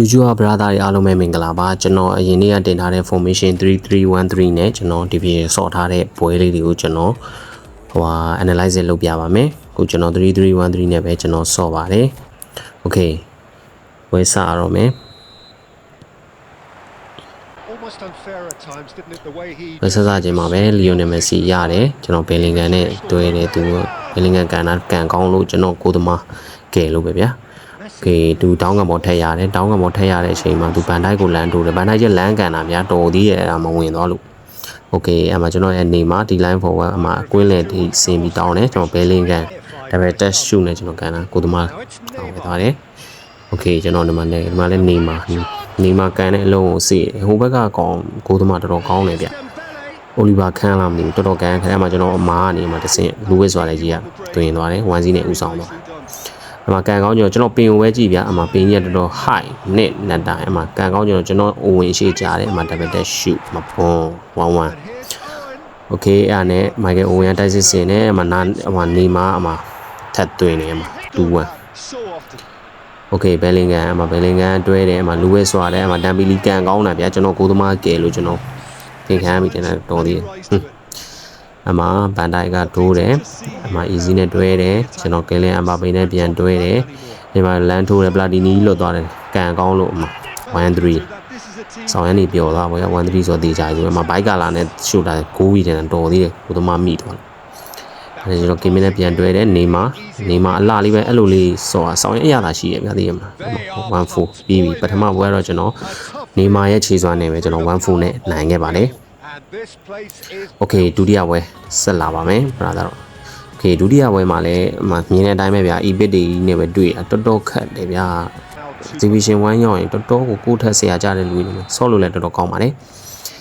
YouTube brother တွေအားလုံးပဲမင်္ဂလာပါကျွန်တော်အရင်နေ့ကတင်ထားတဲ့ formation 3313နဲ့ကျွန်တော် division ဆော့ထားတဲ့ဘွဲလေးတွေကိုကျွန်တော်ဟိုဟာ analyze လုပ်ပြပါမယ်အခုကျွန်တော်3313နဲ့ပဲကျွန်တော်ဆော့ပါတယ် okay ဝယ်စာရတော့မယ် Almost unfair at times, didn't it? The way he ဝယ်စစချင်းမှာပဲ Lionel Messi ရတယ်ကျွန်တော်ဘယ်လင်ဂန်နဲ့တွဲတယ်သူဘယ်လင်ဂန်ကန်တာကန်ကောင်းလို့ကျွန်တော်ကိုသမားကဲလို့ပဲဗျာ โอเคသူတောင်းကံပေါ်ထက်ရတယ်တောင်းကံပေါ်ထက်ရတဲ့အချိန်မှာသူဘန်တိုင်းကိုလမ်းတိုးတယ်ဘန်တိုင်းကျလမ်းကန်တာများတော်သေးရဲ့အဲ့ဒါမဝင်သွားလို့โอเคအဲ့မှာကျွန်တော်ရဲ့နေမှာဒီ line forward အမှာအကွင်းလေဒီစင်ပြီးတောင်းတယ်ကျွန်တော်ဘယ်လင်းကန်ဒါပေမဲ့ test shoot နဲ့ကျွန်တော်ကန်တာကိုသမားတောင်းပေးသွားတယ်โอเคကျွန်တော်ဒီမှာလည်းဒီမှာလည်းနေမှာနေမှာကန်တဲ့အလုံးကိုစီဟိုဘက်ကကောင်ကိုသမားတော်တော်ကောင်းတယ်ဗျအိုလီဗာခန်းလာမသိဘူးတော်တော်ကန်ခဲမှာကျွန်တော်အမားကနေမှာတစ်ဆင့်လူဝစ်စွာလည်းကြီးကတွင်သွားတယ်ဝမ်စီနဲ့ဥဆောင်သွား အမကန်ကောင်းကျွန်တော်ကျွန်တော်ပင်ကိုပဲကြည့်ဗျာအမပင်ကြီးကတော်တော် high နဲ့နက်တိုင်းအမကန်ကောင်းကျွန်တော်ကျွန်တော်အဝင်ရှိကြတယ်အမ double dash shoot မဖွန်11 okay အဲ့ဒါနဲ့ Michael Owen ကတိုက်စစ်စင်နဲ့အမနာအမနေမှာအမထပ်သွင်းနေအမ21 so often. okay Bellingham အမ Bellingham တွဲတယ်အမလူဝဲဆွာတယ်အမတမ်ပီလီကန်ကောင်းတာဗျာကျွန်တော်ကိုသမားကဲလို့ကျွန်တော်သင်ခံရပြီကျွန်တော်တော်သေးတယ် Rise to it. အမဘန်တိုက်ကဒိုးတယ်အမ easy နဲ့တွဲတယ်ကျွန်တော်ကင်းလင်းအမပိန်နဲ့ပြန်တွဲတယ်ဒီမှာလန်ထိုးတယ်ပလာတီနီလွတ်သွားတယ်ကန်ကောင်းလို့အမ1-3 That this is a team ဆောင်းရနေပြောသွားဘောရ1-3ဆိုတေးချာဆိုအမဘိုက်ကလာနဲ့ရှူတာ6ဝီတန်တော်သေးတယ်ကိုသမားမိသွားတယ်အဲကျွန်တော်ကင်းမင်းနဲ့ပြန်တွဲတယ်နေမှာနေမှာအလားလေးပဲအဲ့လိုလေးစောဆောင်းရအရသာရှိရပြသေးရမှာ1-4ပြီးပြီပထမဘွဲတော့ကျွန်တော်နေမှာရဲ့ခြေစွမ်းနဲ့ပဲကျွန်တော်1-4နဲ့နိုင်ခဲ့ပါတယ် and this place is โอเคဒုတိယပွဲဆက်လာပါမယ်ဘရာသာတော့โอเคဒုတိယပွဲမှာလည်းအမမြင်တဲ့အတိုင်းပဲဗျာ EBIT တွေနဲ့ပဲတွေ့တာတော်တော်ခက်တယ်ဗျာ now two. division 1ရောက်ရင်တော်တော်ကိုကိုယ်ထက်ဆရာကြတဲ့လူတွေဆော့လို့လည်းတော်တော်ကောင်းပါတယ်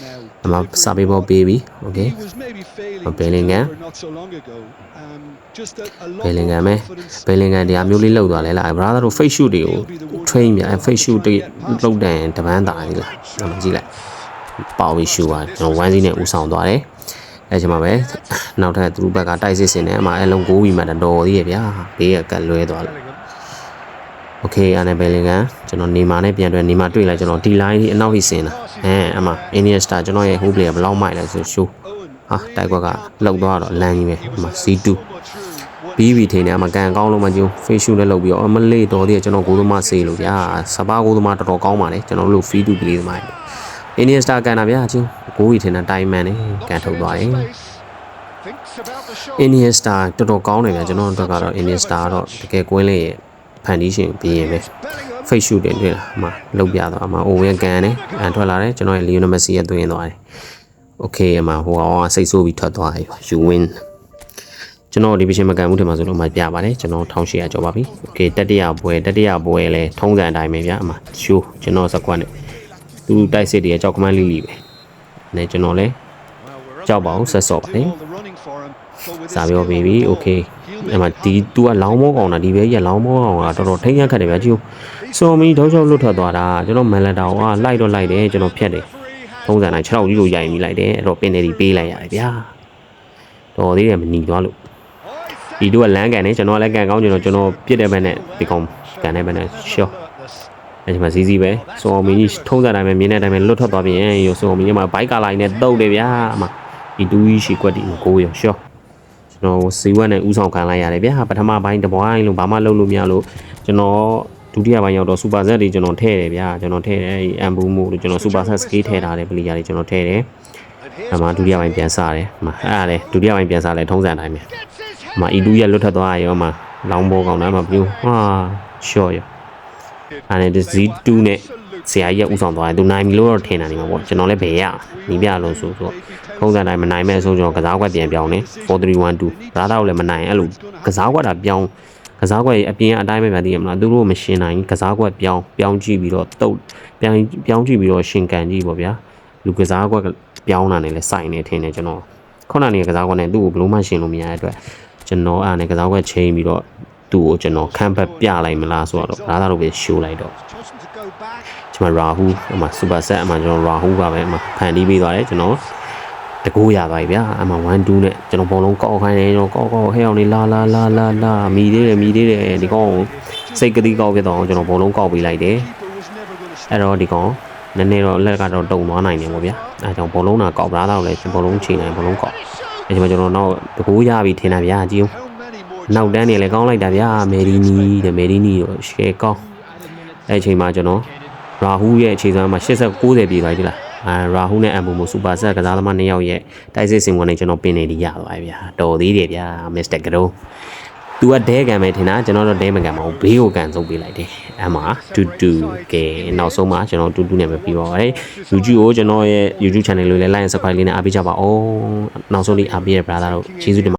Now အမစာပေပေါ်ပေးပြီโอเค he was maybe failing Bellingham. for not so long ago. Um, just a, a lot ဘယ်လင်ကန် more မဲ confidence. ဘယ်လင်ကန်တရားမျိုးလေးလောက်သွားလဲလားဘရာသာတို့ face shoot တွေကို train ပြအဲ face shoot တွေလောက်တန်တပန်းတာကြီးလားကျွန်တော်ကြည့်လိုက် ပေါဝီရှူပါကျွန်တော်1စီးနဲ့ဦးဆောင်သွားတယ်အဲချိန်မှာပဲနောက်ထပ်သူတို့ဘက်ကတိုက်စစ်စင်တယ်အမအဲလုံး9ဝီမှတော်တော်သေးရဲ့ဗျာဘေးကကတ်လွဲသွားလို့ Bellingham. โอเคအာနေဘယ်လင်ကန်ကျွန်တော်နေမာနဲ့ပြန်တွေ့နေမာတွေ့လိုက်ကျွန်တော်ဒီ line ကြီးအနောက်ဟိစင်တာအဲအမ Indian Star ကျွန်တော်ရဲ့ home player ဘယ်လောက်မိုက်လဲဆို show Owen. ဟာတိုက်ကွက်ကလောက်သွားတော့လမ်းကြီးပဲအမ C2 Not true. What ပြီးပြီထင်တယ်အမကန်ကောင်းလို့မကြည့် face shoot နဲ့လုပ်ပြီးတော့အမလေးတော်သေးတယ်ကျွန်တော်ကိုသမားစေးလို့ဗျာစပါးကိုသမားတော်တော်ကောင်းပါလေကျွန်တော်တို့ free to play သမား တွေ Indian Star ကန်တာဗျာချင်းကိုကြီးထင်တာတိုင်မန်နေကန်ထုတ်သွားတယ် space. Thinks about the shot. Indian Star တော်တော်ကောင်းတယ်ဗျာကျွန်တော်တို့ကတော့ Indian Star ကတော့တကယ်ကွင်းလေးရဲ့ဖန်တီးရှင်ပြီးရင်ပဲ Bellingham. face shoot တင်တွေ့လားအမလောက်ပြတော့အမအိုဝင်ကန်တယ်အန်ထွက်လာတယ်ကျွန်တော်ရဲ့ Lionel Messi ရဲ့သွင်းသွားတယ် Okay အမဟိုကောင်ကစိတ်ဆိုးပြီးထွက်သွားပြီ you win ကျွန်တော်ဒီပရှင်မကန်ဘူးထင်မှာဆိုလို့အမပြပါတယ်ကျွန်တော်1800ကျော်ပါပြီ Okay တတိယပွဲတတိယပွဲလဲထုံးစံအတိုင်းပဲဗျာအမ show ကျွန်တော်စကွက်နဲ့ သူတိုက်စစ်တွေရဲ့ကြောက်ကမန်းလီလီပဲနဲကျွန်တော်လဲ Well, we're ကြောက်ပါအောင်ဆက်စော့ပါလေ all the running for him. But with စာ his ပြော skill ပေးပြီ and Okay he'll အဲ့မှာ make ဒီ तू ကလောင်းမောကောင်တာဒီပဲကြီးကလောင်းမောကောင်တာတော်တော်ထိတ်ရခတ်တယ်ဗျာကြည့်ဦးစော်မီတောက်ချောက်လွတ်ထွက်သွားတာကျွန်တော်မန်လက်တာကလိုက်တော့လိုက်တယ်ကျွန်တော်ဖြတ်တယ်ထုံးစံတိုင်း6ထောက်ကြီးကိုရိုက်ပြီးလိုက်တယ်အဲ့တော့ပင်နေတီပေးလိုက်ရတယ်ဗျာတော်သေးတယ်မနီသွားလို့ဒီတို့ကလမ်းကန်နေကျွန်တော်ကလည်းကန်ကောင်းကျွန်တော်ကျွန်တော်ပြစ်တဲ့ဘက်နဲ့ဒီကောင်ကန်တဲ့ဘက်နဲ့ရှော့ အဲ့ဒီမှာစီစီပဲစော်မင်းကြီးထုံးစံတိုင်းပဲမြင်းတဲ့အတိုင်းပဲလွတ်ထွက်သွားပြင်ရောစော်မင်းကြီးမှာဘိုက်ကလာရင်လည်းတုတ်တယ်ဗျာအမဒီတူကြီးရှိကွက်တီကိုကိုရောရှော့ကျွန်တော်စီဝက်နဲ့ဥဆောင်ခံလိုက်ရတယ်ဗျာပထမပိုင်းတစ်ပိုင်းလုံးဘာမှလုပ်လို့မရလို့ကျွန်တော်ဒုတိယပိုင်းရောက်တော့စူပါဇက်တွေကျွန်တော်ထည့်တယ်ဗျာကျွန်တော်ထည့်တယ်အမ်ဘူမို့လို့ကျွန်တော်စူပါဇက်စကေးထည့်ထားတယ်ပလီယာတွေကျွန်တော်ထည့်တယ် And အ here's မှဒုတိယပိုင်းပြန်စားတယ်အမှအဲ့ဒါလေဒုတိယပိုင်းပြန်စားလဲထုံးစံတိုင်းပဲအမှအီတူရလွတ်ထွက်သွားရောမှလောင်းဘောကောင်းတယ်အမှပြူဟာရှော့ရ အဲ့ဒါဒီ Z2 နဲ့ဆရာကြီးကဥဆောင်သွားတယ်သူနိုင်ပြီလို့တော့ထင်တာနေမှာပေါ့ကျွန်တော်လည်းဘယ်ရနီးပြလို့ဆိုဆိုထုံးစံတိုင်းမနိုင်မဲ့အဆုံးကျွန်တော်ကစားကွက်ပြန်ပြောင်းတယ်4312ဒါတော့လည်းမနိုင်အဲ့လိုကစားကွက်တာပြောင်းကစားကွက်ရဲ့အပြင်အတိုင်းပဲဗျာသိရမလားသူတို့မရှင်းနိုင်ကစားကွက်ပြောင်းပြောင်းကြည့်ပြီးတော့တုတ်ပြောင်းပြောင်းကြည့်ပြီးတော့ရှင်ကန်ကြည့်ပေါ့ဗျာလူကစားကွက်ပြောင်းတာနဲ့လည်းစိုက်နေထင်တယ်ကျွန်တော်ခုနကနေကစားကွက်နဲ့သူ့ကိုဘလို့မှရှင်းလို့မရတဲ့အတွက်ကျွန်တော်အားနဲ့ကစားကွက်ချိန်ပြီးတော့ သူ့ကိုကျွန်တော်ခန့်ဖက်ပြလိုက်မလားဆိုတော့ဒါသာတော့ပဲရှိုးလိုက်တော့ chosen to go back. ကျွန်တော်ရာဟူအမစူပါဆက်အမကျွန်တော်ရာဟူပါပဲအမဖန်တီးပေးသွားတယ်ကျွန်တော်တကူရသွားပြီဗျာအမ1 2နဲ့ကျွန်တော်ဘောလုံးကောက်ခိုင်းတယ်ကျွန်တော်ကောက်ကောက်ဟဲအောင်နေလာလာလာလာလာမီသေးတယ်မီသေးတယ်ဒီကောင်ကိုစိတ်ကတိကောက်ပြတော့ကျွန်တော်ဘောလုံးကောက်ပေးလိုက်တယ် Keeper was never going to အဲ့တော့ဒီကောင်နည်းနည်းတော့လက်ကတော့တုံသွားနိုင်တယ်ပေါ့ဗျာအဲကြောင့်ဘောလုံးတာကောက်ပြားတော့လည်းဘောလုံးချိန်နိုင်ဘောလုံးကောက်အဲကျွန်တော်ကျွန်တော်တော့တကူရပြီထင်တာဗျာကြည့်ဦး How many more နောက်တန်းနေလည်းကောင်းလိုက်တာဗျာမယ်ရီနီတဲ့မယ်ရီနီတော့ရှယ်ကောင်းအဲ့အချိန်မှာကျွန်တော်ရာဟူးရဲ့အခြေစွမ်းမှာ80 90ပြေးသွားပြီလားအာရာဟူးနဲ့အမ်ဘူမိုစူပါဆက်ကစားသမားနှစ်ယောက်ရဲ့တိုက်စစ်စင်ဝင်နေကျွန်တော်ပင်နေဒီရသွားပြီဗျာတော်သေးတယ်ဗျာမစ္စတာကရို तू ကဒဲကန်ပဲထင်တာကျွန်တော်တော့ဒဲမကန်ပါဘူးဘေးကိုကန်ဆုံးပေးလိုက်တယ်အဲ့မှာတူတူကဲနောက်ဆုံးမှာကျွန်တော်တူတူနဲ့ပဲပြီးပါပါတယ် YouTube ကိုကျွန်တော်ရဲ့ YouTube channel လေးလည်း like and subscribe လေးနဲ့အားပေးကြပါဦးနောက်ဆုံးလေးအားပေးရ brother တို့ကျေးဇူးတင်ပါ